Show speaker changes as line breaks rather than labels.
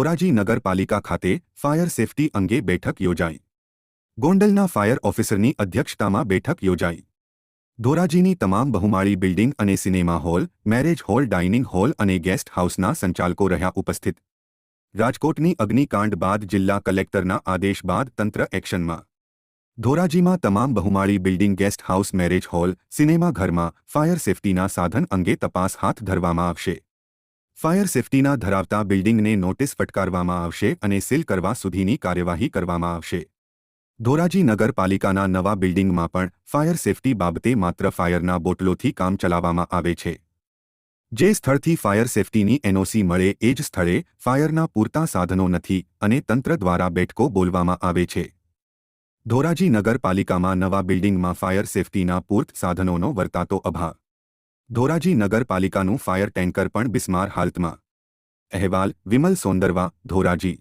ધોરાજી નગરપાલિકા ખાતે fire safety અંગે બેઠક યોજાઈ. ગોંડલના ફાયર ઓફિસરની અધ્યક્ષતામાં બેઠક યોજાઈ. ધોરાજીની તમામ બહુમાળી બિલ્ડિંગ અને cinema hall, marriage hall, dining hall અને ગેસ્ટ હાઉસના સંચાલકો રહ્યા ઉપસ્થિત. રાજકોટની અગ્નિકાંડ બાદ જિલ્લા કલેક્ટરના આદેશ બાદ તંત્ર એક્શનમાં. ધોરાજીમાં તમામ બહુમાળી building, guest house, marriage hall, cinema ઘરમાં ફાયર સેફટીના સાધન અંગે તપાસ હાથ ધરવામાં આવશે. ફાયર સેફટીના ધરાવતા બિલ્ડિંગને નોટિસ ફટકારવામાં આવશે અને સીલ કરવા સુધીની કાર્યવાહી કરવામાં આવશે. ધોરાજી નગરપાલિકાના નવા બિલ્ડિંગમાં પણ ફાયર સેફટી બાબતે માત્ર ફાયરના બોટલોથી કામ ચલાવવામાં આવે છે. જે સ્થળથી ફાયર સેફટીની એનઓસી મળે એ જ સ્થળે ફાયરના પૂરતા સાધનો નથી અને તંત્ર દ્વારા બેઠકો બોલવામાં આવે છે. ધોરાજી નગરપાલિકામાં નવા બિલ્ડિંગમાં ફાયર સેફટીના પૂર્ત સાધનોનો વર્તાતો અભાવ. ધોરાજી નગરપાલિકાનું ફાયર ટેન્કર પણ બિસ્માર હાલતમાં. અહેવાલ વિમલ સોંદરવા ધોરાજી.